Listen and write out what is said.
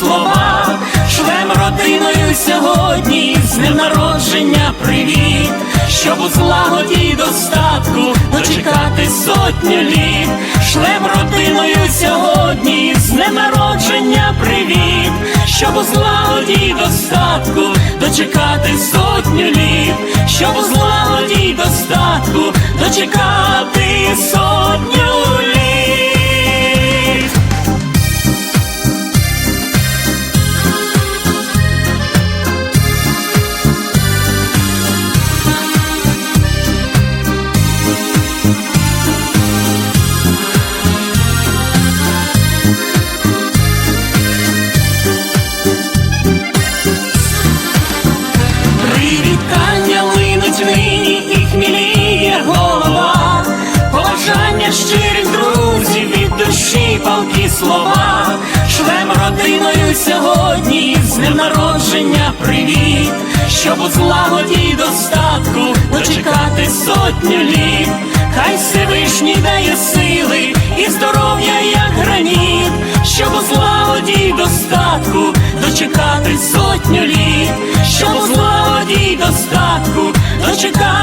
слова, шлем родиною сьогодні, з днем народження привіт, щоб у злагоді достатку дочекати сотню літ, шлем родиною сьогодні, з днем народження привіт, щоб у злагоді й достатку дочекати сотню літ, щоб у злагоді й достатку дочекати сотню слова, шлем родиною сьогодні, з днем народження привіт, щоб у злагоді й достатку дочекати сотню літ, хай Всевишній дає сили і здоров'я, як граніт, щоб у злагоді й достатку дочекати сотню літ, щоб у злагоді й достатку дочекати